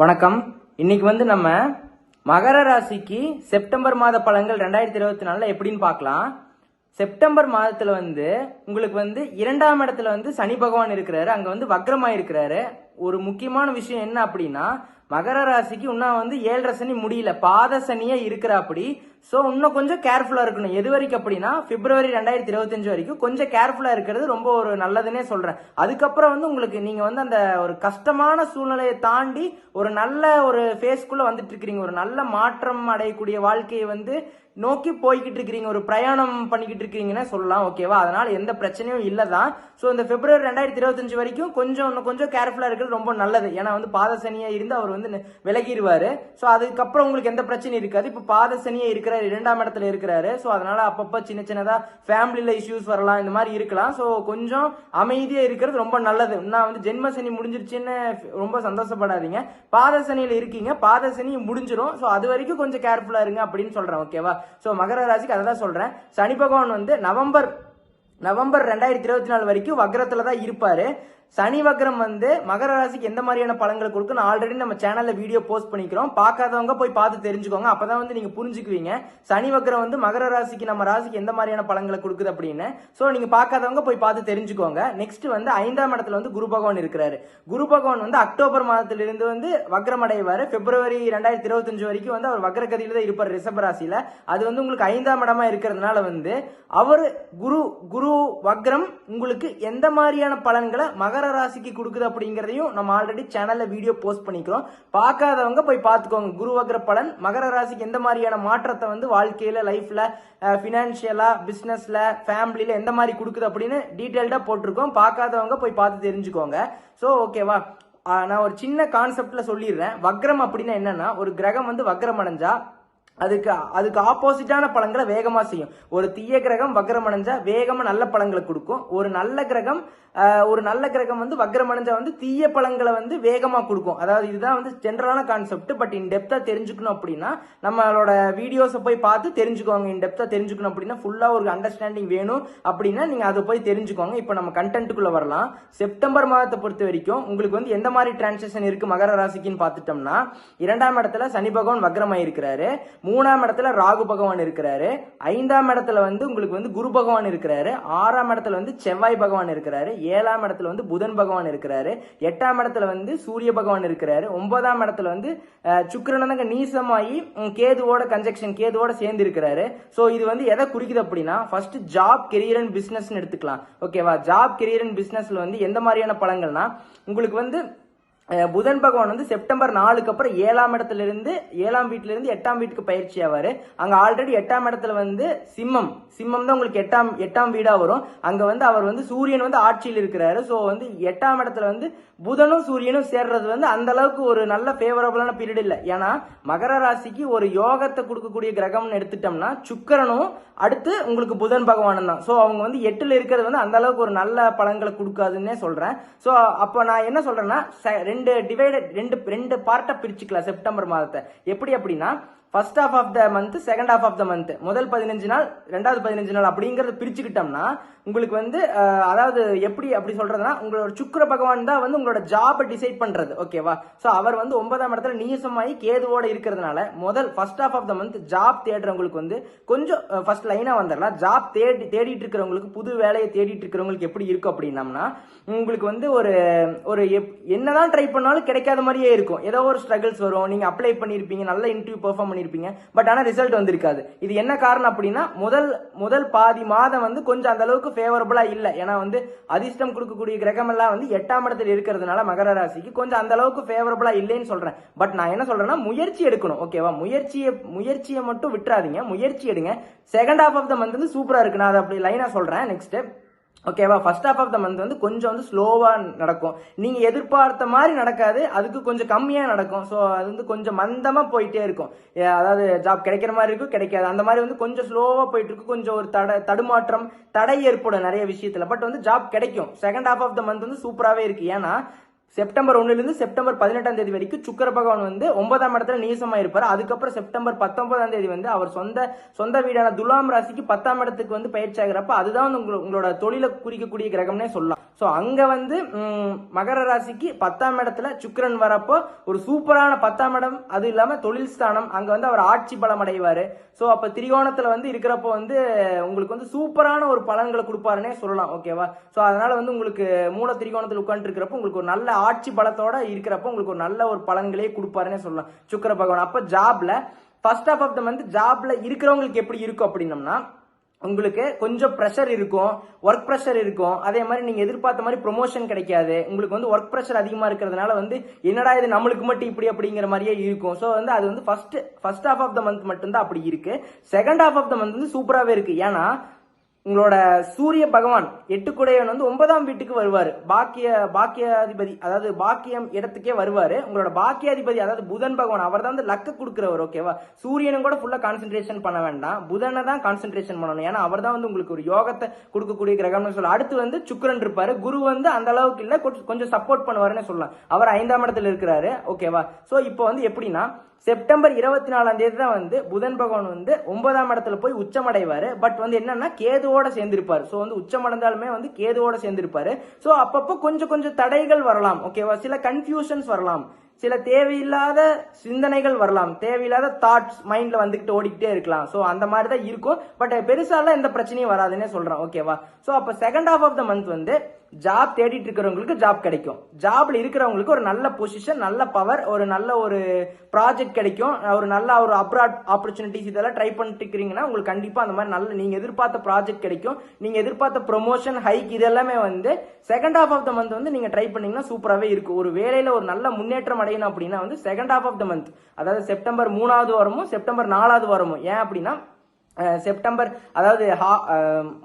வணக்கம். இன்னைக்கு வந்து நம்ம மகர ராசிக்கு செப்டம்பர் மாத பழங்கள் ரெண்டாயிரத்தி இருபத்தி நாலில் எப்படின்னு பார்க்கலாம். செப்டம்பர் மாதத்தில் வந்து உங்களுக்கு வந்து இரண்டாம் இடத்துல வந்து சனி பகவான் இருக்கிறாரு. அங்கே வந்து வக்ரமா இருக்கிறாரு. ஒரு முக்கியமான விஷயம் என்ன அப்படின்னா மகர ராசிக்கு இன்னும் வந்து ஏழரை சனி முடியல பாத சனியே இருக்கிறாப்படி. ஸோ இன்னும் கொஞ்சம் கேர்ஃபுல்லாக இருக்கணும். எது வரைக்கும் அப்படின்னா பிப்ரவரி ரெண்டாயிரத்தி இருபத்தஞ்சு வரைக்கும் கொஞ்சம் கேர்ஃபுல்லாக இருக்கிறது ரொம்ப ஒரு நல்லதுன்னே சொல்கிறேன் அதுக்கப்புறம் வந்து உங்களுக்கு நீங்கள் வந்து அந்த ஒரு கஷ்டமான சூழ்நிலையை தாண்டி ஒரு நல்ல ஒரு ஃபேஸ்க்குள்ளே வந்துட்டு இருக்கிறீங்க. ஒரு நல்ல மாற்றம் அடையக்கூடிய வாழ்க்கையை வந்து நோக்கி போய்கிட்டு இருக்கிறீங்க ஒரு பிரயாணம் பண்ணிக்கிட்டு இருக்கிறீங்கன்னு சொல்லலாம் ஓகேவா? அதனால எந்த பிரச்சனையும் இல்லை தான் ஸோ இந்த பிப்ரவரி ரெண்டாயிரத்தி இருபத்தஞ்சு வரைக்கும் கொஞ்சம் இன்னும் கொஞ்சம் கேர்ஃபுல்லாக இருக்கிறது ரொம்ப நல்லது. ஏன்னா வந்து பாதசனியாக இருந்து அவர் வந்து விலகிடுவார் ஸோ அதுக்கப்புறம் உங்களுக்கு எந்த பிரச்சனையும் இருக்காது. இப்போ பாதசனியாக இருக்கிறார் இரண்டாம் இடத்துல இருக்கிறாரு. ஸோ அதனால அப்பப்போ சின்ன சின்னதாக ஃபேமிலியில் இஷ்யூஸ் வரலாம் இந்த மாதிரி இருக்கலாம். ஸோ கொஞ்சம் அமைதியாக இருக்கிறது ரொம்ப நல்லது. நான் வந்து ஜென்ம சனி முடிஞ்சிருச்சுன்னு ரொம்ப சந்தோஷப்படாதீங்க. பாதசனியில் இருக்கீங்க பாத சனி ஸோ அது வரைக்கும் கொஞ்சம் கேர்ஃபுல்லாக இருங்க அப்படின்னு சொல்கிறேன் ஓகேவா? ஸோ மகர ராசிக்கு அதை தான் சொல்கிறேன் சனி பகவான் வந்து நவம்பர் நவம்பர் ரெண்டாயிரத்தி இருபத்தி நாலு வரைக்கும் வக்ரத்தில் தான் இருப்பார். சனி வக்ரம் வந்து மகர ராசிக்கு எந்த மாதிரியான பலன்களை கொடுக்குன்னு ஆல்ரெடி நம்ம சேனல்ல வீடியோ போஸ்ட் பண்ணிக்கிறோம். பார்க்காதவங்க போய் பார்த்து தெரிஞ்சுக்கோங்க. அப்பதான் வந்து நீங்க புரிஞ்சுக்குவீங்க. சனி வக்ரம் வந்து மகர ராசிக்கு நம்ம ராசிக்கு எந்த மாதிரியான பலன்களை கொடுக்குது அப்படின்னு. ஸோ நீங்க பார்க்காதவங்க போய் பார்த்து தெரிஞ்சுக்கோங்க. நெக்ஸ்ட் வந்து ஐந்தாம் இடத்துல வந்து குரு பகவான் இருக்கிறாரு. குரு பகவான் வந்து அக்டோபர் மாதத்திலிருந்து வந்து வக்ரம் அடைவார். பிப்ரவரி ரெண்டாயிரத்தி இருபத்தஞ்சு வரைக்கும் வந்து அவர் வக்ரகதியில தான் இருப்பார் ரிஷப ராசியில. அது வந்து உங்களுக்கு ஐந்தாம் இடமா இருக்கிறதுனால வந்து அவர் குரு குரு வக்ரம் உங்களுக்கு எந்த மாதிரியான பலன்களை மகர ராசிக்கு கொடுக்குது அப்படிங்கிறதையும் நம்ம ஆல்ரெடி சேனல்ல வீடியோ போஸ்ட் பண்ணிக்கிறோம். பார்க்காதவங்க போய் பார்த்துக்கோங்க. குரு வக்ர பலன் மகர ராசிக்கு எந்த மாதிரியான மாற்றத்தை வந்து வாழ்க்கையில லைஃப்ல ஃபினான்ஷியலா பிசினஸ்ல ஃபேமிலியில எந்த மாதிரி கொடுக்குது அப்படின்னு டீட்டெயில்டா போட்டிருக்கோம். பார்க்காதவங்க போய் பார்த்து தெரிஞ்சுக்கோங்க. ஸோ ஓகேவா நான் ஒரு சின்ன கான்செப்ட்ல சொல்லிடுறேன். வக்ரம் அப்படின்னா என்னன்னா ஒரு கிரகம் வந்து வக்ரம் அடைஞ்சா அதுக்கு அதுக்கு ஆப்போசிட்டான பழங்களை வேகமாக செய்யும். ஒரு தீய கிரகம் வக்ரம் அடைஞ்சா வேகமாக நல்ல பழங்களை கொடுக்கும். ஒரு நல்ல கிரகம் ஒரு நல்ல கிரகம் வந்து வக்ரம் அடைஞ்சா வந்து தீய பழங்களை வந்து வேகமாக கொடுக்கும். அதாவது இதுதான் வந்து ஜென்ரலான கான்செப்ட் பட் இன் டெப்த்தாக தெரிஞ்சுக்கணும் அப்படின்னா நம்மளோட வீடியோஸை போய் பார்த்து தெரிஞ்சுக்கோங்க. இன் டெப்த்தாக தெரிஞ்சுக்கணும் அப்படின்னா ஃபுல்லாக ஒரு அண்டர்ஸ்டாண்டிங் வேணும் அப்படின்னா நீங்கள் அதை போய் தெரிஞ்சுக்கோங்க. இப்போ நம்ம கண்டென்ட்டுக்குள்ளே வரலாம். செப்டம்பர் மாதத்தை பொறுத்த வரைக்கும் உங்களுக்கு வந்து எந்த மாதிரி டிரான்சாக்ஷன் இருக்குது மகர ராசிக்குன்னு பார்த்துட்டோம்னா இரண்டாம் இடத்துல சனி பகவான் வக்ரமாக இருக்கிறாரு மூணாம் இடத்துல ராகு பகவான் இருக்கிறாரு. ஐந்தாம் இடத்துல வந்து உங்களுக்கு வந்து குரு பகவான் இருக்கிறாரு. ஆறாம் இடத்துல வந்து செவ்வாய் பகவான் இருக்கிறாரு. ஏழாம் இடத்துல வந்து புதன் பகவான் இருக்கிறாரு. எட்டாம் இடத்துல வந்து சூரிய பகவான் இருக்கிறாரு. ஒன்பதாம் இடத்துல வந்து அஹ், நீசமாகி நீசமாயி கேதுவோட கன்ஜெக்ஷன் கேதுவோட சேர்ந்து இருக்கிறாரு. ஸோ இது வந்து எதை குறிக்குது அப்படின்னா first job career and business எடுத்துக்கலாம். ஓகேவா ஜாப் கெரியர் அண்ட் பிஸ்னஸ்ல வந்து எந்த மாதிரியான பழங்கள்னா உங்களுக்கு வந்து புதன் பகவான் வந்து செப்டம்பர் நாலுக்கு அப்புறம் ஏழாம் இடத்துல இருந்து ஏழாம் வீட்டுல இருந்து எட்டாம் வீட்டுக்கு பயிற்சி ஆவாரு. அங்க ஆல்ரெடி எட்டாம் இடத்துல வந்து சிம்மம். சிம்மம் தான் உங்களுக்கு எட்டாம் எட்டாம் வீடா வரும். அங்க வந்து அவர் வந்து சூரியன் வந்து ஆட்சியில் இருக்கிறாரு. ஸோ வந்து எட்டாம் இடத்துல வந்து புதனும் சூரியனும் சேர்றது வந்து அந்த அளவுக்கு ஒரு நல்ல ஃபேவரபிளான பீரியட் இல்லை. ஏன்னா மகர ராசிக்கு ஒரு யோகத்தை கொடுக்கக்கூடிய கிரகம்னு எடுத்துட்டோம்னா சுக்கிரனும் அடுத்து உங்களுக்கு புதன் பகவானும் தான். ஸோ அவங்க வந்து எட்டில் இருக்கிறது வந்து அந்த அளவுக்கு ஒரு நல்ல பலன்களை கொடுக்காதுன்னே சொல்றேன். ஸோ அப்போ நான் என்ன சொல்றேன்னா ச- ரெண்டு டிவைடட் ரெண்டு ரெண்டு பார்ட்டை பிரிச்சுக்கலாம் செப்டம்பர் மாதத்தை. எப்படி அப்படின்னா first half of the month second half of the month முதல் பதினஞ்சு நாள் ரெண்டாவது பதினஞ்சு நாள் அப்படிங்கிறத பிரிச்சுக்கிட்டோம்னா உங்களுக்கு வந்து அதாவது எப்படி அப்படி சொல்றதுன்னா உங்களோட சுக்கிர பகவான் தான் வந்து உங்களோட ஜாபை டிசைட் பண்றது ஓகேவா ஸோ அவர் வந்து ஒன்பதாம் இடத்துல நீசமாயி கேதுவோட இருக்கிறதுனால முதல் first half of the month job தேடுறவங்களுக்கு வந்து கொஞ்சம் ஃபர்ஸ்ட் லைனா வந்துடலாம் ஜாப் தேடி தேடிட்டு இருக்கிறவங்களுக்கு புது வேலையை தேடிட்டு இருக்கிறவங்களுக்கு எப்படி இருக்கும் அப்படின்னம்னா உங்களுக்கு வந்து ஒரு ஒரு எப்- என்னதான் ட்ரை பண்ணாலும் கிடைக்காத மாதிரியே இருக்கும். ஏதோ ஒரு ஸ்ட்ரகிள்ஸ் வரும். நீங்க அப்ளை பண்ணிருப்பீங்க நல்ல இன்டர்வியூ பெர்ஃபார்ம் பண்ணியிருப்பீங்க பட் ஆனால் ரிசல்ட் வந்திருக்காது. இது என்ன காரணம் அப்படின்னா முதல் முதல் பாதி மாதம் வந்து கொஞ்சம் அந்த அளவுக்கு ஃபேவரபுளாக இல்லை. ஏன்னா வந்து அதிர்ஷ்டம் கொடுக்கக்கூடிய கிரகம் எல்லாம் வந்து எட்டாம் இடத்துல இருக்கிறதுனால மகர ராசிக்கு கொஞ்சம் அந்த அளவுக்கு ஃபேவரபுளாக இல்லைன்னு சொல்றேன். பட் நான் என்ன சொல்றேன்னா முயற்சி எடுக்கணும். ஓகேவா முயற்சியை முயற்சியை மட்டும் விட்டுறாதீங்க. முயற்சி எடுங்க. Second half of the month வந்து சூப்பராக இருக்கு. நான் அதை அப்படி லைனா சொல்கிறேன் நெக்ஸ்ட்டு ஓகேவா first half of the month வந்து கொஞ்சம் வந்து ஸ்லோவாக நடக்கும். நீங்கள் எதிர்பார்த்த மாதிரி நடக்காது அதுக்கு கொஞ்சம் கம்மியாக நடக்கும். ஸோ அது வந்து கொஞ்சம் மந்தமாக போயிட்டே இருக்கும். ஏ, அதாவது ஜாப் கிடைக்கிற மாதிரி இருக்கும் கிடைக்காது. அந்த மாதிரி வந்து கொஞ்சம் ஸ்லோவாக போயிட்டு இருக்கு. கொஞ்சம் ஒரு தட தடுமாற்றம் தடை ஏற்படும் நிறைய விஷயத்தில். பட் வந்து ஜாப் கிடைக்கும். Second half of the month வந்து சூப்பராகவே இருக்குது ஏன்னா செப்டம்பர் ஒன்றுலேருந்து செப்டம்பர் பதினெட்டாம் தேதி வரைக்கும் சுக்கர பகவான் வந்து ஒன்பதாம் இடத்துல நீசமாக இருப்பார். அதுக்கப்புறம் செப்டம்பர் பத்தொன்பதாம் தேதி வந்து அவர் சொந்த சொந்த வீடான துலாம் ராசிக்கு பத்தாம் இடத்துக்கு வந்து பயிற்சி ஆகிறப்ப அதுதான் வந்து உங்களோ- உங்களோட தொழிலை குறிக்கக்கூடிய கிரகம்னே சொல்லலாம். ஸோ அங்கே வந்து மகர ராசிக்கு பத்தாம் இடத்துல சுக்கரன் வரப்போ ஒரு சூப்பரான பத்தாம் இடம். அது இல்லாமல் தொழில் ஸ்தானம். அங்கே வந்து அவர் ஆட்சி பலம் அடைவார். ஸோ அப்போ திரிகோணத்தில் வந்து இருக்கிறப்போ வந்து உங்களுக்கு வந்து சூப்பரான ஒரு பலன்களை கொடுப்பாருன்னே சொல்லலாம். ஓகேவா ஸோ அதனால் வந்து உங்களுக்கு மூல திரிகோணத்தில் உட்கார்ந்து இருக்கிறப்போ உங்களுக்கு ஒரு நல்ல ஆட்சி பலத்தோட இருக்கிறப்போ உங்களுக்கு ஒரு நல்ல ஒரு பலன்களே கொடுப்பாருன்னே சொல்லலாம். சுக்கர பகவான். அப்ப ஜாப்ல first half of the month ஜாப்ல இருக்கிறவங்களுக்கு எப்படி இருக்கும் அப்படின்னம்னா உங்களுக்கு கொஞ்சம் ப்ரெஷர் இருக்கும் ஒர்க் ப்ரெஷர் இருக்கும். அதே மாதிரி நீங்க எதிர்பார்த்த மாதிரி ப்ரொமோஷன் கிடைக்காது. உங்களுக்கு வந்து ஒர்க் ப்ரெஷர் அதிகமா இருக்கிறதுனால வந்து என்னடா இது நம்மளுக்கு மட்டும் இப்படி அப்படிங்கிற மாதிரியே இருக்கும். ஸோ வந்து அது வந்து first first half of the month மட்டும்தான் அப்படி இருக்கு. Second half of the month வந்து சூப்பராகவே இருக்கு. ஏன்னா உங்களோட சூரிய பகவான் எட்டுக்குடையவன் வந்து ஒன்பதாம் வீட்டுக்கு வருவார். பாக்கிய பாக்கியாதிபதி அதாவது பாக்கியம் இடத்துக்கே வருவார். உங்களோட பாக்கியாதிபதி அதாவது புதன் பகவான் அவர் தான் வந்து லக்க கொடுக்குறவர் ஓகேவா சூரியனும் கூட ஃபுல்லாக கான்சென்ட்ரேஷன் பண்ண வேண்டாம். புதனை தான் கான்சென்ட்ரேஷன் பண்ணணும். ஏன்னா அவர் தான் வந்து உங்களுக்கு ஒரு யோகத்தை கொடுக்கக்கூடிய கிரகம்னு சொல்லலாம். அடுத்து வந்து சுக்கரன் இருப்பாரு. குரு வந்து அந்த அளவுக்கு இல்லை கொஞ்சம் சப்போர்ட் பண்ணுவாருன்னு சொல்லலாம். அவர் ஐந்தாம் இடத்துல இருக்கிறாரு ஓகேவா ஸோ இப்போ வந்து எப்படின்னா செப்டம்பர் இருபத்தி நாலாம் தேதி தான் வந்து புதன் பகவான் வந்து ஒன்பதாம் இடத்துல போய் உச்சமடைவாரு. பட் வந்து என்னன்னா கேதுவோட சேர்ந்திருப்பாரு. ஸோ வந்து உச்சமடைந்தாலுமே வந்து கேதுவோட சேர்ந்திருப்பாரு. ஸோ அப்பப்போ கொஞ்சம் கொஞ்சம் தடைகள் வரலாம் ஓகேவா சில கன்ஃபியூஷன்ஸ் வரலாம். சில தேவையில்லாத சிந்தனைகள் வரலாம். தேவையில்லாத தாட்ஸ் மைண்ட்ல வந்துகிட்டு ஓடிக்கிட்டே இருக்கலாம். ஸோ அந்த மாதிரி தான் இருக்கும். பட் பெருசாலாம் எந்த பிரச்சனையும் வராதுன்னே சொல்றேன் ஓகேவா ஸோ அப்போ second half of the month வந்து ஜாப் தேடிட்டு இருக்கிறவங்களுக்கு ஜாப் கிடைக்கும். ஜாப்ல இருக்கிறவங்களுக்கு ஒரு நல்ல பொசிஷன் நல்ல பவர் ஒரு நல்ல ஒரு ப்ராஜெக்ட் கிடைக்கும். ஒரு நல்ல ஒரு அப்ராட் ஆப்பர்ச்சுனிட்டிஸ் இதெல்லாம் ட்ரை பண்ணிட்டு இருக்கிறீங்கன்னா உங்களுக்கு கண்டிப்பா அந்த மாதிரி நல்ல நீங்க எதிர்பார்த்த ப்ராஜெக்ட் கிடைக்கும். நீங்க எதிர்பார்த்த ப்ரொமோஷன் ஹைக் இதெல்லாமே வந்து second half of the month வந்து நீங்க ட்ரை பண்ணீங்கன்னா சூப்பராகவே இருக்கும். ஒரு வேலையில ஒரு நல்ல முன்னேற்றம் அடையணும் அப்படின்னா வந்து second half of the month அதாவது செப்டம்பர் மூணாவது வாரமும் செப்டம்பர் நாலாவது வாரமும். ஏன் அப்படின்னா செப்டம்பர் அதாவது ஹா-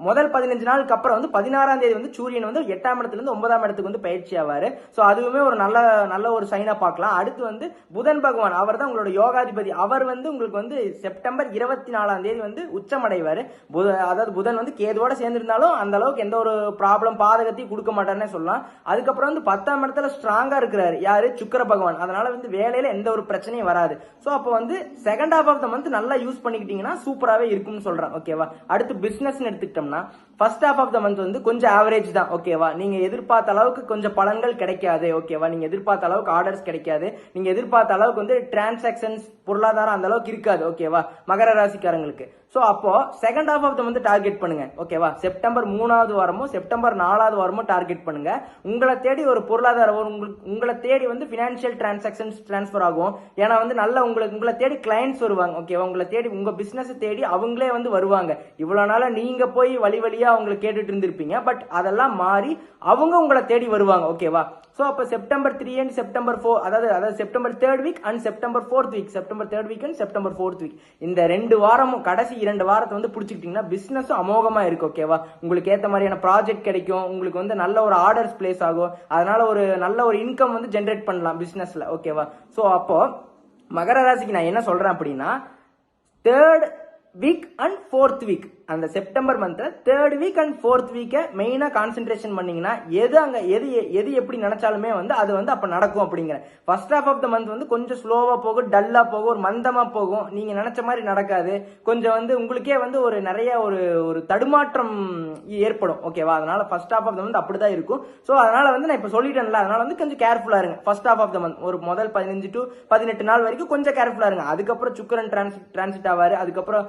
முதல் பதினஞ்சு நாளுக்கு அப்புறம் வந்து பதினாறாம் தேதி வந்து சூரியன் வந்து எட்டாம் இடத்துல இருந்து ஒன்பதாம் இடத்துக்கு வந்து பயிற்சி ஆவாரு. ஸோ அதுவுமே ஒரு நல்ல நல்ல ஒரு சைனா பார்க்கலாம். அடுத்து வந்து புதன் பகவான் அவர் தான் உங்களோட யோகாதிபதி. அவர் வந்து உங்களுக்கு வந்து செப்டம்பர் இருபத்தி நாலாம் தேதி வந்து உச்சமடைவார். புத அதாவது புதன் வந்து கேதுவோட சேர்ந்திருந்தாலும் அந்த அளவுக்கு எந்த ஒரு ப்ராப்ளம் பாதகத்தையும் கொடுக்க மாட்டார்னே சொல்லலாம். அதுக்கப்புறம் வந்து பத்தாம் இடத்துல ஸ்ட்ராங்காக இருக்கிறாரு. யாரு? சுக்கிர பகவான். அதனால வந்து வேலையில எந்த ஒரு பிரச்சனையும் வராது. ஸோ அப்போ வந்து second half of the month நல்லா யூஸ் பண்ணிக்கிட்டீங்கன்னா சூப்பராகவே இருக்கும்னு சொல்றேன் ஓகேவா அடுத்து பிசினஸ் எடுத்துக்கிட்டோம்னா first half of the month வந்து கொஞ்சம் ஆவரேஜ் தான் ஓகேவா நீங்க எதிர்பார்த்த அளவுக்கு கொஞ்சம் பலன்கள் கிடைக்காது ஓகேவா நீங்க எதிர்பார்த்த அளவுக்கு ஆர்டர்ஸ் கிடைக்காது. நீங்க எதிர்பார்த்த அளவுக்கு வந்து டிரான்சாக்ஷன்ஸ் பொருளாதாரம் அந்த அளவுக்கு இருக்காது ஓகேவா மகர ராசிக்காரங்களுக்கு. ஸோ அப்போ செகண்ட் ஹாஃப் ஆஃப் த வந்து டார்கெட் பண்ணுங்க. ஓகேவா செப்டம்பர் மூணாவது வாரமும் செப்டம்பர் நாலாவது வாரமும் டார்கெட் பண்ணுங்க. உங்களை தேடி ஒரு பொருளாதார உங்களுக்கு உங்களை தேடி வந்து ஃபினான்ஷியல் டிரான்சாக்ஷன்ஸ் ட்ரான்ஸ்ஃபர் ஆகும். ஏன்னா வந்து நல்ல உங்களுக்கு உங்களை தேடி கிளைண்ட்ஸ் வருவாங்க. ஓகேவா உங்களை தேடி உங்க பிசினஸ் தேடி அவங்களே வந்து வருவாங்க. இவ்வளோ நாளாக நீங்க போய் வழி வழியா அவங்களை கேட்டுட்டு இருந்திருப்பீங்க. பட் அதெல்லாம் மாறி அவங்க உங்களை தேடி வருவாங்க. ஓகேவா ஸோ அப்போ September three and September four அதாவது அதாவது September third week and September fourth week September third week and September fourth week இந்த ரெண்டு வாரமும் கடைசி இரண்டு வாரத்தை வந்து பிடிச்சிக்கிட்டிங்கன்னா பிஸ்னஸும் அமோகமாக இருக்கு ஓகேவா உங்களுக்கு ஏற்ற மாதிரியான ப்ராஜெக்ட் கிடைக்கும். உங்களுக்கு வந்து நல்ல ஒரு ஆர்டர்ஸ் பிளேஸ் ஆகும். அதனால ஒரு நல்ல ஒரு இன்கம் வந்து ஜென்ரேட் பண்ணலாம் பிஸ்னஸில் ஓகேவா ஸோ அப்போது மகர ராசிக்கு நான் என்ன சொல்கிறேன் அப்படின்னா third week and fourth week அந்த செப்டம்பர் மந்த்தில் தேர்ட் வீக் அண்ட் ஃபோர்த் வீக்கை மெயினாக கான்சென்ட்ரேஷன் பண்ணீங்கன்னா எது அங்கே எது எது எப்படி நினைச்சாலுமே வந்து அது வந்து அப்போ நடக்கும் அப்படிங்கிற. First half of the month வந்து கொஞ்சம் ஸ்லோவாக போகும் டல்லாக போகும் ஒரு மந்தமாக போகும். நீங்கள் நினச்ச மாதிரி நடக்காது. கொஞ்சம் வந்து உங்களுக்கே வந்து ஒரு நிறைய ஒரு ஒரு தடுமாற்றம் ஏற்படும். ஓகேவா அதனால first half of the month அப்படி தான் இருக்கும். ஸோ அதனால வந்து நான் இப்போ சொல்லிட்டேன்ல அதனால வந்து கொஞ்சம் கேர்ஃபுல்லாக இருங்க. First half of the month ஒரு முதல் பதினஞ்சு டு பதினெட்டு நாள் வரைக்கும் கொஞ்சம் கேர்ஃபுல்லாக இருங்க. அதுக்கப்புறம் சுக்கரன் டிரான்சிட் டிரான்சிட் ஆவார். அதுக்கப்புறம்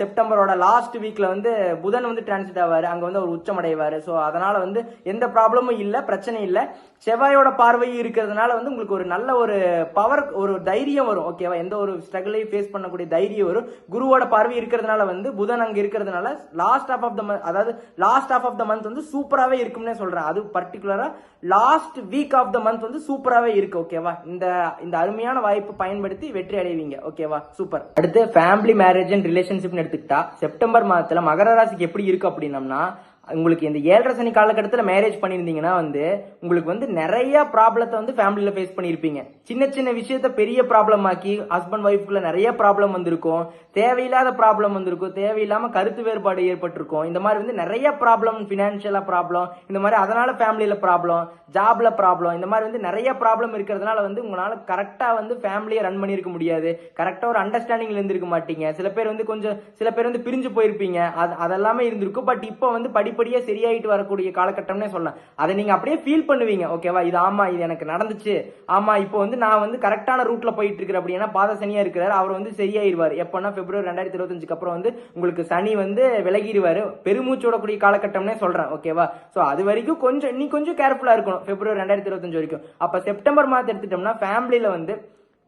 செப்டம்பரோட லாஸ்ட் வீக் வீக்ல வந்து புதன் வந்து டிரான்சிட் ஆவார் அங்க வந்து அவர் உச்சமடைவார். ஸோ அதனால வந்து எந்த ப்ராப்ளமும் இல்லை பிரச்சனை இல்லை. செவ்வாயோட பார்வையும் இருக்கிறதுனால வந்து உங்களுக்கு ஒரு நல்ல ஒரு பவர் ஒரு தைரியம் வரும். ஓகேவா எந்த ஒரு ஸ்ட்ரகிளையும் ஃபேஸ் பண்ணக்கூடிய தைரியம் வரும். குருவோட பார்வை இருக்கிறதுனால வந்து புதன் அங்கே இருக்கிறதுனால last half of the month அதாவது last half of the month வந்து சூப்பராகவே இருக்கும்னே சொல்கிறேன் அது பர்டிகுலராக last week of the month வந்து சூப்பராகவே இருக்கு. ஓகேவா இந்த இந்த அருமையான வாய்ப்பு பயன்படுத்தி வெற்றி அடைவீங்க. ஓகேவா சூப்பர் அடுத்து ஃபேமிலி மேரேஜ் அண்ட் ரிலேஷன்ஷிப்னு எடுத்துக்கிட்டா செப்டம்பர் மாதத்தில் மகர ராசிக்கு எப்படி இருக்கு அப்படின்னம்னா உங்களுக்கு இந்த ஏழரை சனி காலகட்டத்தில் மேரேஜ் பண்ணியிருந்தீங்கன்னா வந்து உங்களுக்கு வந்து நிறைய ப்ராப்ளத்தை வந்து ஃபேமிலியில் ஃபேஸ் பண்ணியிருப்பீங்க. சின்ன சின்ன விஷயத்த பெரிய ப்ராப்ளம் ஆக்கி ஹஸ்பண்ட் ஒய்ஃப்குள்ள நிறைய ப்ராப்ளம் வந்திருக்கும். தேவையில்லாத ப்ராப்ளம் வந்திருக்கும். தேவையில்லாமல் கருத்து வேறுபாடு ஏற்பட்டிருக்கும். இந்த மாதிரி வந்து நிறைய ப்ராப்ளம் ஃபினான்ஷியலாக ப்ராப்ளம் இந்த மாதிரி அதனால ஃபேமிலியில் ப்ராப்ளம் ஜாப்ல ப்ராப்ளம் இந்த மாதிரி வந்து நிறைய ப்ராப்ளம் இருக்கிறதுனால வந்து உங்களால் கரெக்டாக வந்து ஃபேமிலியை ரன் பண்ணியிருக்க முடியாது. கரெக்டாக ஒரு அண்டர்ஸ்டாண்டிங்ல இருந்திருக்க மாட்டீங்க. சில பேர் வந்து கொஞ்சம் சில பேர் வந்து பிரிஞ்சு போயிருப்பீங்க. அது அதெல்லாமே இருந்திருக்கும். பட் இப்போ வந்து படிப்படியாக சரியாயிட்டு வரக்கூடிய காலகட்டம்னே சொல்லலாம். அதை நீங்கள் அப்படியே ஃபீல் பண்ணுவீங்க. ஓகேவா இது ஆமா இது எனக்கு நடந்துச்சு. ஆமா இப்போ வந்து நான் வந்து கரெக்டான ரூட்ல போயிட்டு இருக்கிறேன் அப்படின்னா. பாத சனியா இருக்கிறார். அவர் வந்து சரியாயிருவார். எப்போனா பிப்ரவரி ரெண்டாயிரத்தி இருபத்தஞ்சுக்கு அப்புறம் வந்து உங்களுக்கு சனி வந்து விலகிடுவார். பெருமூச்சு விடக்கூடிய காலகட்டம்னே சொல்றேன். ஓகேவா ஸோ அது வரைக்கும் கொஞ்சம் நீ கொஞ்சம் கேர்ஃபுல்லாக இருக்கணும். பிப்ரவரி ரெண்டாயிரத்தி இருபத்தஞ்சு வரைக்கும். அப்போ செப்டம்பர் மாதம் எடுத்துட்டோம்னா ஃபேமிலியில் வந்து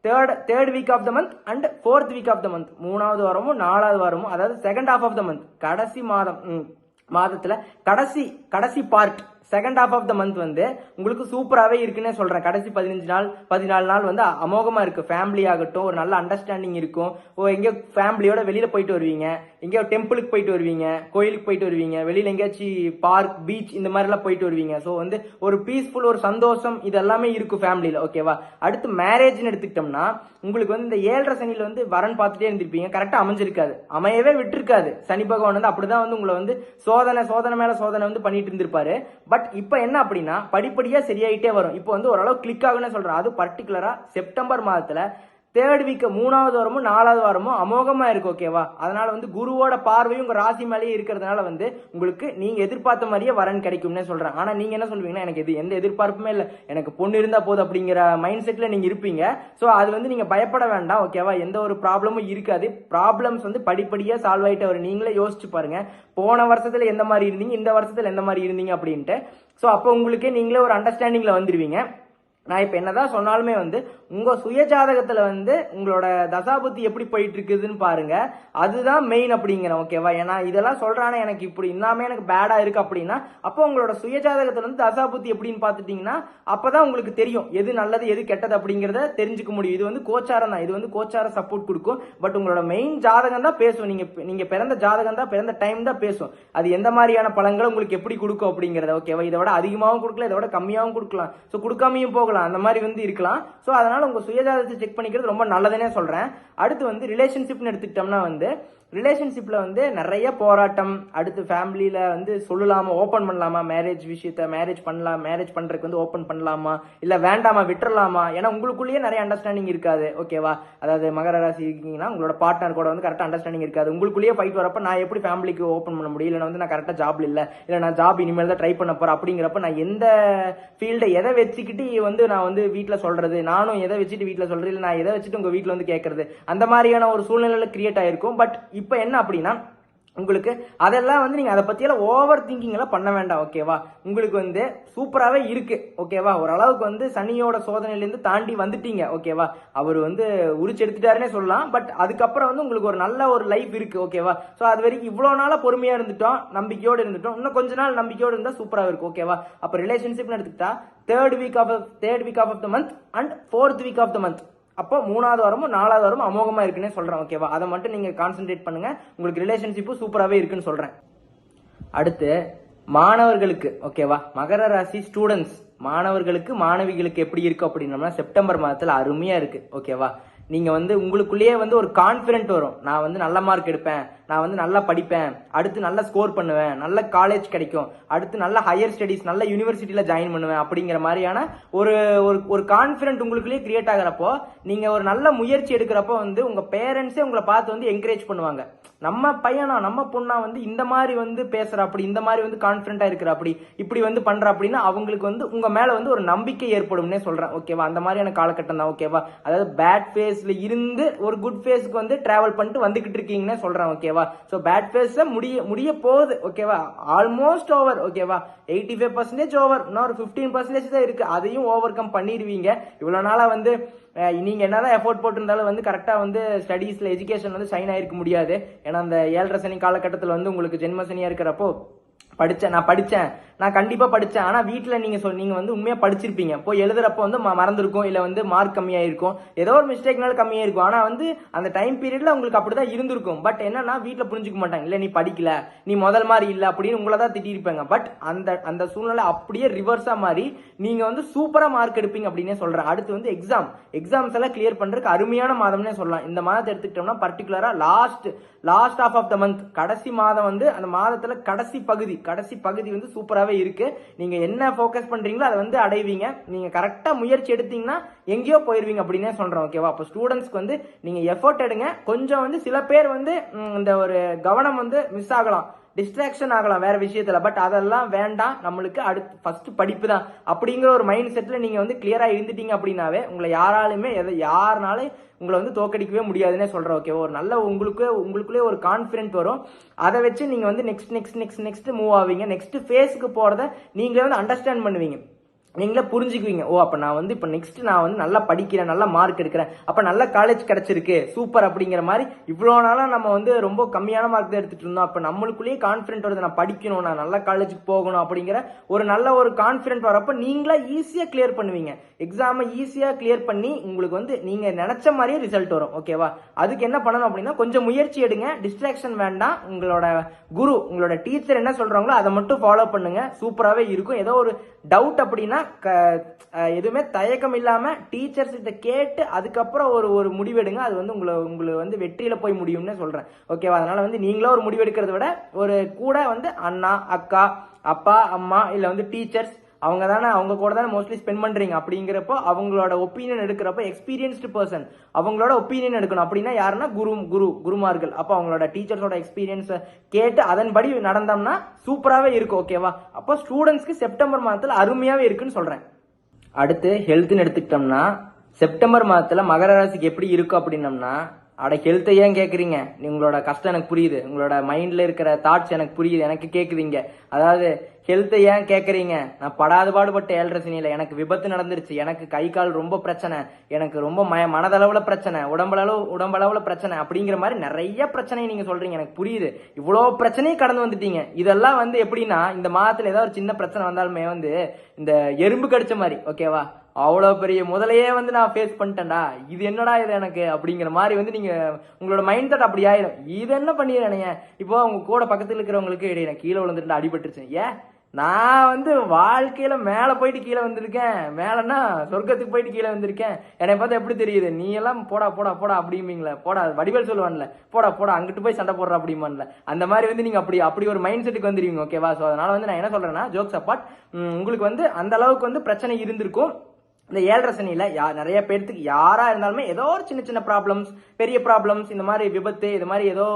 third third week of the month and fourth week of the month மூணாவது வாரமும் நாலாவது வாரமும் அதாவது second half of the month கடைசி மாதம். மாதத்துல கடைசி கடைசி part second half of the month வந்து உங்களுக்கு சூப்பராகவே இருக்குன்னே சொல்கிறேன் கடைசி பதினஞ்சு நாள் பதினாலு நாள் வந்து அமோகமாக இருக்குது ஃபேமிலி ஆகட்டும் ஒரு நல்ல அண்டர்ஸ்டாண்டிங் இருக்கும். ஓ எங்கேயோ ஃபேமிலியோட வெளியில் போயிட்டு வருவீங்க. எங்கேயோ டெம்பிளுக்கு போயிட்டு வருவீங்க. கோயிலுக்கு போயிட்டு வருவீங்க. வெளியில் எங்கேயாச்சும் பார்க் பீச் இந்த மாதிரிலாம் போயிட்டு வருவீங்க. ஸோ வந்து ஒரு பீஸ்ஃபுல் ஒரு சந்தோஷம் இது எல்லாமே இருக்கும் ஃபேமிலியில் ஓகேவா அடுத்து மேரேஜ்னு எடுத்துக்கிட்டோம்னா உங்களுக்கு வந்து இந்த ஏழரை சனியில் வந்து வரன் பார்த்துட்டே இருந்திருப்பீங்க. கரெக்டாக அமைஞ்சிருக்காது. அமையவே விட்டுருக்காது. சனி பகவான் வந்து அப்படிதான் வந்து உங்களை வந்து சோதனை சோதனை மேலே சோதனை வந்து பண்ணிட்டு இருந்திருப்பாரு. பட் இப்போ என்ன அப்படின்னா படிப்படியாக சரியாயிட்டே வரும். இப்போ வந்து ஓரளவு கிளிக் ஆகுன்னு சொல்றேன். அது பர்டிகுலராக செப்டம்பர் மாதத்தில் தேர்ட் வீக்கு மூணாவது வாரமும் நாலாவது வாரமும் அமோகமாக இருக்கு ஓகேவா அதனால வந்து குருவோட பார்வையும் உங்கள் ராசி மேலேயே இருக்கிறதுனால வந்து உங்களுக்கு நீங்கள் எதிர்பார்த்த மாதிரியே வரன் கிடைக்கும்னே சொல்கிறேன் ஆனால் நீங்கள் என்ன சொல்வீங்கன்னா எனக்கு இது எந்த எதிர்பார்ப்புமே இல்லை. எனக்கு பொண்ணு இருந்தால் போதும் அப்படிங்கிற மைண்ட் செட்டில் நீங்கள் இருப்பீங்க. ஸோ அது வந்து நீங்கள் பயப்பட வேண்டாம் ஓகேவா எந்த ஒரு ப்ராப்ளமும் இருக்காது. ப்ராப்ளம்ஸ் வந்து படிப்படியாக சால்வ் ஆகிட்டு வரும். நீங்களே யோசிச்சு பாருங்கள் போன வருஷத்தில் எந்த மாதிரி இருந்தீங்க? இந்த வருஷத்தில் எந்த மாதிரி இருந்தீங்க அப்படின்ட்டு. ஸோ அப்போ உங்களுக்கே நீங்களே ஒரு அண்டர்ஸ்டாண்டிங்கில் வந்துடுவீங்க நான் இப்போ என்னதான் சொன்னாலுமே வந்து உங்கள் சுயஜாதகத்தில் வந்து உங்களோட தசாபுத்தி எப்படி போயிட்டு இருக்குதுன்னு பாருங்க. அதுதான் மெயின் அப்படிங்கிற ஓகேவா ஏன்னா இதெல்லாம் சொல்கிறானே எனக்கு இப்படி இன்னாமே எனக்கு பேடாக இருக்குது அப்படின்னா அப்போ உங்களோட சுயஜாதகத்தில் வந்து தசாபுத்தி எப்படின்னு பார்த்துட்டிங்கன்னா அப்போ தான் உங்களுக்கு தெரியும் எது நல்லது எது கெட்டது அப்படிங்கிறத தெரிஞ்சுக்க முடியும். இது வந்து கோச்சாரம் தான். இது வந்து கோச்சார சப்போர்ட் கொடுக்கும். பட் உங்களோட மெயின் ஜாதகம் தான் பேசும். நீங்கள் நீங்கள் பிறந்த ஜாதகம் தான் பிறந்த டைம் தான் பேசும். அது எந்த மாதிரியான பழங்களை உங்களுக்கு எப்படி கொடுக்கும் அப்படிங்கிறத ஓகேவா இதை விட அதிகமாகவும் கொடுக்கலாம் இதை விட கம்மியாகவும் கொடுக்கலாம். ஸோ கொடுக்காமையும் போகலாம். அந்த மாதிரி வந்து இருக்கலாம். ஸோ அதனால் உங்க சுயஜாதகத்தை செக் பண்ணிக்கிறது ரொம்ப நல்லதுன்னே சொல்றேன். அடுத்து வந்து ரிலேஷன்ஷிப்னு எடுத்துக்கிட்டோம்னா வந்து ரிலேஷன்ஷிப்பில் வந்து நிறைய போராட்டம் அடுத்து ஃபேமிலியில் வந்து சொல்லலாமா ஓப்பன் பண்ணலாமா மேரேஜ் விஷயத்த மேரேஜ் பண்ணலாம் மேரேஜ் பண்ணுறதுக்கு வந்து ஓப்பன் பண்ணலாமா இல்லை வேண்டாமா விட்டுறலாமா? ஏன்னா உங்களுக்குள்ளேயே நிறைய அண்டர்ஸ்டாண்டிங் இருக்காது. ஓகேவா அதாவது மகர ராசி இருக்கீங்கன்னா உங்களோட பார்ட்னர் கூட வந்து கரெக்டாக அண்டர்ஸ்டாண்டிங் இருக்காது. உங்களுக்குள்ளேயே ஃபைட் வரப்போ நான் எப்படி ஃபேமிலிக்கு ஓப்பன் பண்ண முடியும்? இல்லை வந்து நான் கரெக்டாக ஜாப் இல்லை. இல்லை நான் ஜாப் இனிமேல் தான் ட்ரை பண்ண போகிறேன் அப்படிங்கிறப்ப நான் எந்த ஃபீல்டை எதை வச்சுக்கிட்டு வந்து நான் வந்து வீட்டில் சொல்கிறது நானும் எதை வச்சுட்டு வீட்டில் சொல்கிறேன் இல்லை நான் எதை வச்சுட்டு உங்கள் வீட்டில் வந்து கேட்குறது அந்த மாதிரியான ஒரு சூழ்நிலையில் கிரியேட் ஆயிருக்கும். பட் இப்போ என்ன அப்படின்னா உங்களுக்கு அதெல்லாம் வந்து நீங்கள் அதை பற்றியெல்லாம் ஓவர் திங்கிங் எல்லாம் பண்ண வேண்டாம் ஓகேவா உங்களுக்கு வந்து சூப்பராகவே இருக்கு ஓகேவா ஓரளவுக்கு வந்து சனியோட சோதனையிலேருந்து தாண்டி வந்துட்டீங்க ஓகேவா அவர் வந்து உரிச்செடுத்துட்டாருன்னே சொல்லலாம் பட் அதுக்கப்புறம் வந்து உங்களுக்கு ஒரு நல்ல ஒரு லைஃப் இருக்கு ஓகேவா ஸோ அது வரைக்கும் இவ்வளோ நாளாக பொறுமையாக இருந்துட்டோம் நம்பிக்கையோடு இருந்துட்டோம் இன்னும் கொஞ்ச நாள் நம்பிக்கையோடு இருந்தால் சூப்பராக இருக்கும் ஓகேவா அப்போ ரிலேஷன்ஷிப்னு எடுத்துக்கிட்டா third week of third week of the month and fourth week of the month அப்போ மூணாவது வாரமும் நாலாவது வாரமும் அமோகமாக இருக்குன்னே சொல்கிறேன் ஓகேவா அதை மட்டும் நீங்கள் கான்சென்ட்ரேட் பண்ணுங்கள் உங்களுக்கு ரிலேஷன்ஷிப்பும் சூப்பராகவே இருக்குன்னு சொல்கிறேன் அடுத்து மாணவர்களுக்கு ஓகேவா மகர ராசி ஸ்டூடெண்ட்ஸ் மாணவர்களுக்கு மாணவிகளுக்கு எப்படி இருக்கு அப்படின்னம்னா செப்டம்பர் மாதத்தில் அருமையாக இருக்குது ஓகேவா நீங்கள் வந்து உங்களுக்குள்ளேயே வந்து ஒரு கான்ஃபிடென்ட் வரும். நான் வந்து நல்ல மார்க் எடுப்பேன். நான் வந்து நல்லா படிப்பேன் அடுத்து நல்லா ஸ்கோர் பண்ணுவேன் நல்ல காலேஜ் கிடைக்கும் அடுத்து நல்ல ஹையர் ஸ்டடீஸ் நல்ல யூனிவர்சிட்டியில் ஜாயின் பண்ணுவேன் அப்படிங்கிற மாதிரியான ஒரு ஒரு ஒரு கான்பிடென்ட் உங்களுக்குள்ளேயே கிரியேட் ஆகிறப்போ நீங்கள் ஒரு நல்ல முயற்சி எடுக்கிறப்போ வந்து உங்கள் பேரண்ட்ஸே உங்களை பார்த்து வந்து என்கரேஜ் பண்ணுவாங்க. நம்ம பையனா நம்ம பொண்ணா வந்து இந்த மாதிரி வந்து பேசுற அப்படி இந்த மாதிரி வந்து கான்பிடண்டா இருக்கிற அப்படி இப்படி வந்து பண்ற அப்படின்னா அவங்களுக்கு வந்து உங்க மேல வந்து ஒரு நம்பிக்கை ஏற்படும்னே சொல்றேன். ஓகேவா அந்த மாதிரியான காலகட்டம் தான். ஓகேவா அதாவது பேட் ஃபேஸ்ல இருந்து ஒரு குட் ஃபேஸ்க்கு வந்து டிராவல் பண்ணிட்டு வந்துகிட்டு இருக்கீங்கன்னு சொல்றேன். ஓகேவா ஸோ பேட் ஃபேஸ் முடிய முடிய போகுது ஓகேவா ஆல்மோஸ்ட் ஓவர் ஓகேவா எயிட்டி ஃபைவ் பர்சன்டேஜ் ஓவர் இன்னும் ஒரு ஃபிஃப்டீன் பர்சன்டேஜ் தான் இருக்கு. அதையும் ஓவர் கம் பண்ணிடுவீங்க. இவ்வளோ நாளாக வந்து நீங்கள் என்ன என்னதான் எஃபோர்ட் போட்டிருந்தாலும் வந்து கரெக்டாக வந்து ஸ்டடீஸில் எஜுகேஷன் வந்து சைன் ஆகிருக்க முடியாது. ஏன்னா அந்த ஏழரை சனி காலகட்டத்தில் வந்து உங்களுக்கு ஜென்மசனியாக இருக்கிறப்போ படித்தேன் நான் படித்தேன் நான் கண்டிப்பா படிச்சேன். ஆனா வீட்டில் நீங்க சொல் நீங்க வந்து உண்மையா படிச்சிருப்பீங்க. போய் எழுதுறப்ப வந்து ம- மறந்திருக்கும். இல்ல வந்து மார்க் கம்மியாயிருக்கும். ஏதோ ஒரு மிஸ்டேக்னால கம்மியாயிருக்கும். ஆனா வந்து அந்த டைம் பீரியட்ல உங்களுக்கு அப்படிதான் இருந்திருக்கும். பட் என்னன்னா வீட்டில் புரிஞ்சுக்க மாட்டாங்க. இல்ல நீ படிக்கல. நீ முதல் மாதிரி இல்ல. அப்படின்னு உங்களை தான் திட்டிருப்பாங்க. பட் அந்த அந்த சூழ்நிலை அப்படியே ரிவர்ஸா மாறி நீங்க வந்து சூப்பரா மார்க் எடுப்பீங்க அப்படின்னே சொல்றேன். அடுத்து வந்து எக்ஸாம் எக்ஸாம்ஸ் எல்லாம் கிளியர் பண்றதுக்கு அருமையான மாதம்னே சொல்லலாம். இந்த மாதத்தை எடுத்துக்கிட்டோம்னா பர்டிகுலரா last last half of the month கடைசி மாதம் வந்து அந்த மாதத்துல கடைசி பகுதி கடைசி பகுதி வந்து சூப்பராகவே இருக்கு. நீங்க என்ன ஃபோக்கஸ் பண்றீங்களோ அதை வந்து அடைவீங்க. நீங்க கரெக்டாக முயற்சி எடுத்தீங்கன்னா எங்கேயோ போயிருவீங்க அப்படின்னே சொல்றேன் ஓகேவா அப்போ ஸ்டூடெண்ட்ஸ்க்கு வந்து நீங்க எஃபோர்ட் எடுங்க. கொஞ்சம் வந்து சில பேர் வந்து இந்த ஒரு கவனம் வந்து மிஸ் ஆகலாம். டிஸ்ட்ராக்ஷன் ஆகலாம் வேற விஷயத்துல. பட் அதெல்லாம் வேண்டாம். நம்மளுக்கு அடுத்து ஃபர்ஸ்ட் படிப்பு தான். அப்படிங்கிற ஒரு மைண்ட் செட்ல நீங்க வந்து கிளியரா இருந்துட்டீங்க அப்படின்னாவே உங்களை யாராலுமே எதை யாருனாலே உங்களை வந்து தோக்கடிக்கவே முடியாதுன்னே சொல்றேன் ஓகே ஒரு நல்ல உங்களுக்கு உங்களுக்குள்ளே ஒரு கான்ஃபிடென்ட் வரும். அதை வச்சு நீங்க வந்து next next next next move ஆவீங்க. நெக்ஸ்ட் ஃபேஸுக்கு போறத நீங்களே வந்து அண்டர்ஸ்டாண்ட் பண்ணுவீங்க. நீங்களே புரிஞ்சுக்குவீங்க. ஓ அப்போ நான் வந்து இப்போ நெக்ஸ்ட் நான் வந்து நல்லா படிக்கிறேன் நல்லா மார்க் எடுக்கிறேன். அப்போ நல்ல காலேஜ் கிடச்சிருக்கு சூப்பர் அப்படிங்கிற மாதிரி இவ்வளோ நாளாக நம்ம வந்து ரொம்ப கம்மியான மார்க் தான் எடுத்துகிட்டு இருந்தோம். அப்போ நம்மளுக்குள்ளேயே கான்ஃபிடென்ட் வருது நான் படிக்கணும் நான் நல்ல காலேஜுக்கு போகணும் அப்படிங்கிற ஒரு நல்ல ஒரு கான்ஃபிடென்ட் வரப்போ நீங்களாக ஈஸியாக கிளியர் பண்ணுவீங்க. எக்ஸாமை ஈஸியாக கிளியர் பண்ணி உங்களுக்கு வந்து நீங்கள் நினச்ச மாதிரியே ரிசல்ட் வரும். ஓகேவா அதுக்கு என்ன பண்ணணும் அப்படின்னா கொஞ்சம் முயற்சி எடுங்க. டிஸ்ட்ராக்ஷன் வேண்டாம். உங்களோட குரு உங்களோட டீச்சர் என்ன சொல்கிறாங்களோ அதை மட்டும் ஃபாலோ பண்ணுங்கள் சூப்பராகவே இருக்கும். ஏதோ ஒரு டவுட் அப்படின்னா க- எதுவுமே தயக்கம் இல்லாமல் டீச்சர்ஸ் கிட்ட கேட்டு அதுக்கப்புறம் ஒரு ஒரு முடிவெடுங்க அது வந்து உங்களை உங்களுக்கு வந்து வெற்றியில் போய் முடியும்னு சொல்கிறேன் ஓகேவா அதனால் வந்து நீங்களே ஒரு முடிவெடுக்கிறத விட ஒரு கூட வந்து அண்ணா அக்கா அப்பா அம்மா இல்லை வந்து டீச்சர்ஸ் அவங்க தானே அவங்க கூட தானே மோஸ்ட்லி ஸ்பெண்ட் பண்றீங்க. அப்படிங்கிறப்போ அவங்களோட ஒப்பீனியன் எடுக்கிறப்ப எக்ஸ்பீரியன்ஸ்டு பர்சன் அவங்களோட ஒப்பீனியன் எடுக்கணும். அப்படின்னா யாருன்னா குரு குரு குருமார்கள். அப்போ அவங்களோட டீச்சர்ஸோட எக்ஸ்பீரியன்ஸை கேட்டு அதன்படி நடந்தோம்னா சூப்பராகவே இருக்கும் ஓகேவா அப்போ ஸ்டூடெண்ட்ஸ்க்கு செப்டம்பர் மாதத்தில் அருமையாகவே இருக்குன்னு சொல்கிறேன் அடுத்து ஹெல்த்னு எடுத்துக்கிட்டோம்னா செப்டம்பர் மாதத்தில் மகர ராசிக்கு எப்படி இருக்கும் அப்படின்னம்னா அட ஹெல்த்தை ஏன் கேட்குறீங்க உங்களோட கஷ்டம் எனக்கு புரியுது. உங்களோட மைண்டில் இருக்கிற தாட்ஸ் எனக்கு புரியுது. எனக்கு கேட்குறீங்க அதாவது ஹெல்த்தை ஏன் கேட்குறீங்க நான் படாது பாடுபட்ட ஏழரை எனக்கு விபத்து நடந்துருச்சு. எனக்கு கை கால் ரொம்ப பிரச்சனை. எனக்கு ரொம்ப மய மனதளவில் பிரச்சனை. உடம்பளவு உடம்பளவில் பிரச்சனை. அப்படிங்கிற மாதிரி நிறைய பிரச்சனையை நீங்கள் சொல்கிறீங்க எனக்கு புரியுது. இவ்வளோ பிரச்சனையும் கடந்து வந்துட்டீங்க. இதெல்லாம் வந்து எப்படின்னா இந்த மாதத்தில் ஏதாவது ஒரு சின்ன பிரச்சனை வந்தாலுமே வந்து இந்த எறும்பு கடிச்ச மாதிரி. ஓகேவா அவ்வளோ பெரிய முதலையே வந்து நான் ஃபேஸ் பண்ணிட்டேன்டா. இது என்னடா இது எனக்கு? அப்படிங்கிற மாதிரி வந்து நீங்கள் உங்களோட மைண்ட் செட் அப்படி ஆயிடும் இது என்ன பண்ணிடுறேனுங்க இப்போ அவங்க கூட பக்கத்தில் இருக்கிறவங்களுக்கு இடையே நான் கீழே விழுந்துட்டு அடிபட்டுருச்சு ஏன்? நான் வந்து வாழ்க்கையில மேலே போயிட்டு கீழே வந்திருக்கேன். மேலேனா சொர்க்கத்துக்கு போயிட்டு கீழே வந்திருக்கேன். என்னை பார்த்தா எப்படி தெரியுது? நீ எல்லாம் போடா போடா போடா அப்படிம்பீங்களே. போடா வடிவேல் சொல்லுவான்ல. போடா போடா அங்கிட்டு போய் சண்டை போடுற அப்படிமான்ல அந்த மாதிரி வந்து நீங்க அப்படி அப்படி ஒரு மைண்ட் செட்டுக்கு வந்துருவீங்க ஓகேவா ஸோ அதனால வந்து நான் என்ன சொல்றேன்னா ஜோக்ஸ் அப்பார்ட் உங்களுக்கு வந்து அந்த அளவுக்கு வந்து பிரச்சனை இருந்திருக்கும். இந்த ஏழரை சனியில் யா நிறைய பேர்த்துக்கு யாராக இருந்தாலுமே ஏதோ ஒரு சின்ன சின்ன ப்ராப்ளம்ஸ் பெரிய ப்ராப்ளம்ஸ் இந்த மாதிரி விபத்து இது மாதிரி ஏதோ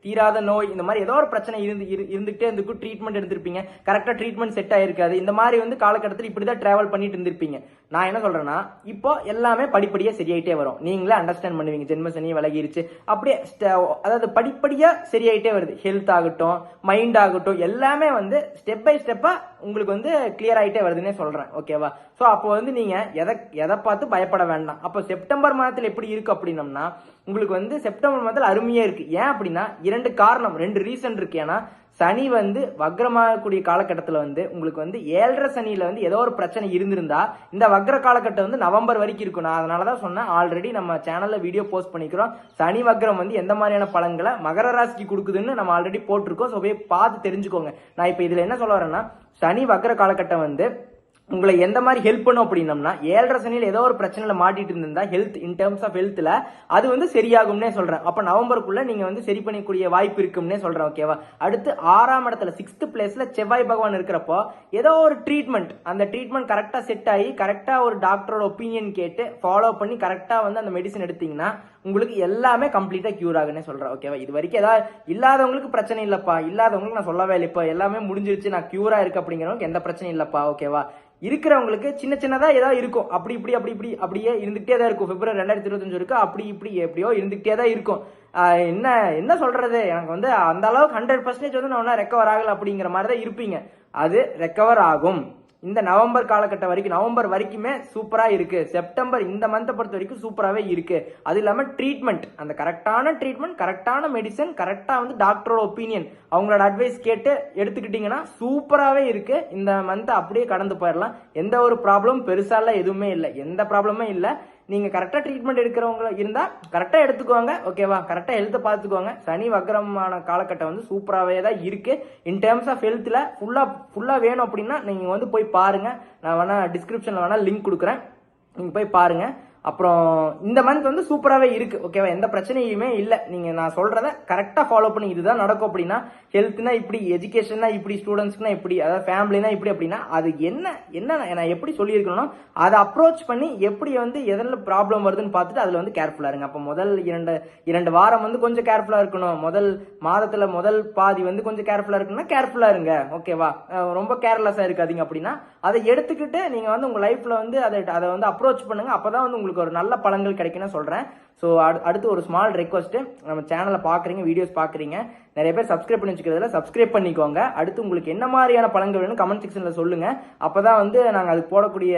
தீராத நோய் இந்த மாதிரி ஏதோ ஒரு பிரச்சனை இருந்து இரு- இருந்துகிட்டே இருந்துக்கும் ட்ரீட்மெண்ட் எடுத்திருப்பீங்க. கரெக்டாக ட்ரீட்மெண்ட் செட் ஆயிருக்காது. இந்த மாதிரி வந்து காலகட்டத்தில் இப்படி தான் ட்ராவல் பண்ணிட்டு இருந்திருப்பீங்க. நான் என்ன சொல்றேன்னா இப்போ எல்லாமே படிப்படியாக சரியாயிட்டே வரும். நீங்களே அண்டர்ஸ்டாண்ட் பண்ணுவீங்க. ஜென்மசனி விலகிருச்சு. அப்படியே ஸ்ட- அதாவது படிப்படியாக சரியாயிட்டே வருது. ஹெல்த் ஆகட்டும் மைண்ட் ஆகட்டும் எல்லாமே வந்து ஸ்டெப் பை ஸ்டெப்பா உங்களுக்கு வந்து கிளியர் ஆகிட்டே வருதுன்னே சொல்றேன். ஓகேவா ஸோ அப்போ வந்து நீங்க எதை எதை பார்த்து பயப்பட வேண்டாம். அப்போ செப்டம்பர் மாதத்தில் எப்படி இருக்கு அப்படின்னம்னா உங்களுக்கு வந்து செப்டம்பர் மாதத்தில் அருமையாக இருக்கு. ஏன் அப்படின்னா இரண்டு காரணம் ரெண்டு ரீசன் இருக்கு. ஏன்னா சனி வந்து வக்ரமாகக்கூடிய காலகட்டத்தில் வந்து உங்களுக்கு வந்து ஏழரை சனியில் வந்து ஏதோ ஒரு பிரச்சனை இருந்திருந்தா இந்த வக்ர காலகட்டம் வந்து நவம்பர் வரைக்கும் இருக்கும். நான் அதனால தான் சொன்னேன் ஆல்ரெடி நம்ம சேனலில் வீடியோ போஸ்ட் பண்ணிக்கிறோம். சனி வக்ரம் வந்து எந்த மாதிரியான பலன்களை மகர ராசிக்கு கொடுக்குதுன்னு நம்ம ஆல்ரெடி போட்டிருக்கோம். ஸோ போய் பார்த்து தெரிஞ்சுக்கோங்க. நான் இப்போ இதில் என்ன சொல்ல வரேன்னா சனி வக்ர காலகட்டம் வந்து உங்களை எந்த மாதிரி ஹெல்ப் பண்ணும் அப்படின்னம்னா ஏழரை சனியில் ஏதோ ஒரு பிரச்சனையில் மாட்டிட்டு இருந்தா ஹெல்த் இன் டேர்ம்ஸ் ஆஃப் ஹெல்த்தில் அது வந்து சரியாகும்னே சொல்கிறேன் அப்போ நவம்பருக்குள்ளே நீங்கள் வந்து சரி பண்ணிக்கூடிய வாய்ப்பு இருக்கும்னே சொல்கிறேன் ஓகேவா அடுத்து ஆறாம் இடத்துல சிக்ஸ்த் பிளேஸில் செவ்வாய் பகவான் இருக்கிறப்போ ஏதோ ஒரு ட்ரீட்மெண்ட் அந்த ட்ரீட்மெண்ட் கரெக்டாக செட் ஆகி கரெக்டாக ஒரு டாக்டரோட ஒப்பீனியன் கேட்டு ஃபாலோ பண்ணி கரெக்டாக வந்து அந்த மெடிசன் எடுத்தீங்கன்னா உங்களுக்கு எல்லாமே கம்ப்ளீட்டா கியூர் ஆகுன்னு சொல்றேன் ஓகேவா இது வரைக்கும் ஏதாவது இல்லாதவங்களுக்கு பிரச்சனை இல்லப்பா. இல்லாதவங்களுக்கு நான் சொல்லவே இல்லை இப்போ எல்லாமே முடிஞ்சிருச்சு நான் கியூரா இருக்கு அப்படிங்கிறவங்க எந்த பிரச்சனையும் இல்லப்பா ஓகேவா இருக்கிறவங்களுக்கு சின்ன சின்னதா ஏதாவது இருக்கும். அப்படி இப்படி அப்படி இப்படி அப்படியே இருந்துகிட்டே தான் இருக்கும். பிப்ரவரி ரெண்டாயிரத்தி இருபத்தஞ்சு இருக்கு அப்படி இப்படி எப்படியோ இருந்துகிட்டே தான் இருக்கும். என்ன என்ன சொல்றது? எனக்கு வந்து அந்த அளவுக்கு ஹண்ட்ரட் பர்சன்டேஜ் வந்து நான் ரெக்கவர் ஆகல அப்படிங்கிற மாதிரி தான் இருப்பீங்க. அது ரெக்கவர் ஆகும். இந்த நவம்பர் காலகட்டம் வரைக்கும் நவம்பர் வரைக்குமே சூப்பரா இருக்கு. செப்டம்பர் இந்த மந்த்தை பொறுத்த வரைக்கும் சூப்பராகவே இருக்கு. அது இல்லாம ட்ரீட்மெண்ட் அந்த கரெக்டான ட்ரீட்மெண்ட் கரெக்டான மெடிசன் கரெக்டா வந்து டாக்டரோட ஒப்பீனியன் அவங்களோட அட்வைஸ் கேட்டு எடுத்துக்கிட்டீங்கன்னா சூப்பராகவே இருக்கு. இந்த மந்த் அப்படியே கடந்து போயிடலாம். எந்த ஒரு ப்ராப்ளம் பெருசாலாம் எதுவுமே இல்லை. எந்த ப்ராப்ளமே இல்லை. நீங்க கரெக்டா ட்ரீட்மெண்ட் எடுக்கிறவங்க இருந்தா கரெக்டா எடுத்துக்கோங்க ஓகேவா கரெக்டா ஹெல்த்தை பார்த்துக்கோங்க. சனி வக்கரமான காலகட்டம் வந்து சூப்பராகவே தான் இருக்கு. இன் டேர்ம்ஸ் ஆஃப் ஹெல்த்ல ஃபுல்லா ஃபுல்லா வேணும் அப்படின்னா நீங்க வந்து போய் பாருங்க. நான் வேணா டிஸ்கிரிப்ஷன்ல வேணா லிங்க் கொடுக்குறேன். நீங்க போய் பாருங்க. அப்புறம் இந்த மந்த் வந்து சூப்பராகவே இருக்கு ஓகேவா எந்த பிரச்சனையுமே இல்லை. நீங்க நான் சொல்றத கரெக்டாக ஃபாலோ பண்ணி இதுதான் நடக்கும் அப்படின்னா ஹெல்த்னா இப்படி எஜுகேஷன்னா இப்படி ஸ்டூடெண்ட்ஸ்னா இப்படி அதாவது ஃபேமிலினா இப்படி அப்படின்னா அது என்ன என்ன நான் எப்படி சொல்லியிருக்கணும்னா அதை அப்ரோச் பண்ணி எப்படி வந்து எதில் ப்ராப்ளம் வருதுன்னு பார்த்துட்டு அதில் வந்து கேர்ஃபுல்லாக இருங்க. அப்போ முதல் இரண்டு இரண்டு வாரம் வந்து கொஞ்சம் கேர்ஃபுல்லாக இருக்கணும். முதல் மாதத்தில் முதல் பாதி வந்து கொஞ்சம் கேர்ஃபுல்லாக இருக்கணும்னா கேர்ஃபுல்லாக இருங்க ஓகேவா ரொம்ப கேர்லெஸ்ஸாக இருக்காதீங்க அப்படின்னா அதை எடுத்துக்கிட்டு நீங்கள் வந்து உங்கள் லைஃப்பில் வந்து அதை அதை வந்து அப்ரோச் பண்ணுங்க. அப்போ தான் வந்து உங்களுக்கு ஒரு நல்ல பலன்கள் கிடைக்கும்னு சொல்கிறேன் ஸோ அடுத்து ஒரு ஸ்மால் ரெக்வஸ்ட்டு நம்ம சேனலை பார்க்குறீங்க வீடியோஸ் பார்க்குறீங்க நிறைய பேர் சப்ஸ்கிரைப் பண்ணி வச்சுக்கிறதுல சப்ஸ்கிரைப் பண்ணிக்கோங்க. அடுத்து உங்களுக்கு என்ன மாதிரியான பழங்கள் வேணும் கமெண்ட் செக்ஷனில் சொல்லுங்கள் அப்போ தான் வந்து நாங்கள் அது போடக்கூடிய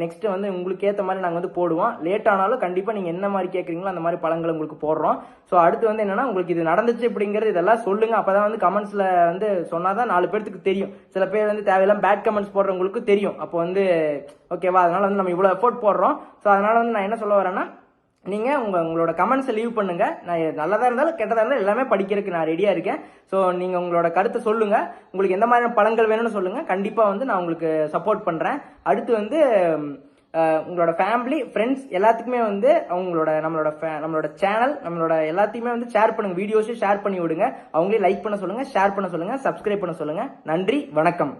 நெக்ஸ்ட்டு வந்து உங்களுக்கு ஏற்ற மாதிரி நாங்கள் வந்து போடுவோம். லேட் ஆனாலும் கண்டிப்பாக நீங்கள் என்ன மாதிரி கேட்குறீங்களோ அந்த மாதிரி பழங்கள் உங்களுக்கு போடுறோம். ஸோ அடுத்து வந்து என்னென்னா உங்களுக்கு இது நடந்துச்சு அப்படிங்கிறது இதெல்லாம் சொல்லுங்கள் அப்போ தான் வந்து கமெண்ட்ஸில் வந்து சொன்னால் தான் நாலு பேர்த்துக்கு தெரியும். சில பேர் வந்து தேவையில்லாம் பேட் கமெண்ட்ஸ் போடுறவங்களுக்கு தெரியும். அப்போ வந்து ஓகேவா அதனால் வந்து நம்ம இவ்வளோ எஃபோர்ட் போடுறோம். ஸோ அதனால் வந்து நான் என்ன சொல்ல வரேன்னா நீங்கள் உங்கள் உங்களோட கமெண்ட்ஸை லீவ் பண்ணுங்கள் நான் நல்லதாக இருந்தாலும் கெட்டதாக இருந்தாலும் எல்லாமே படிக்கிறதுக்கு நான் ரெடியாக இருக்கேன். ஸோ நீங்கள் உங்களோட கருத்தை சொல்லுங்கள் உங்களுக்கு எந்த மாதிரியான பழங்கள் வேணும்னு சொல்லுங்கள் கண்டிப்பாக வந்து நான் உங்களுக்கு சப்போர்ட் பண்ணுறேன் அடுத்து வந்து உங்களோட ஃபேமிலி ஃப்ரெண்ட்ஸ் எல்லாத்துக்குமே வந்து அவங்களோட நம்மளோட ஃபே நம்மளோட சேனல் நம்மளோட எல்லாத்தையுமே வந்து ஷேர் பண்ணுங்கள் வீடியோஸும் ஷேர் பண்ணி விடுங்க. அவங்களே லைக் பண்ண சொல்லுங்கள் ஷேர் பண்ண சொல்லுங்கள் சப்ஸ்கிரைப் பண்ண சொல்லுங்கள் நன்றி வணக்கம்.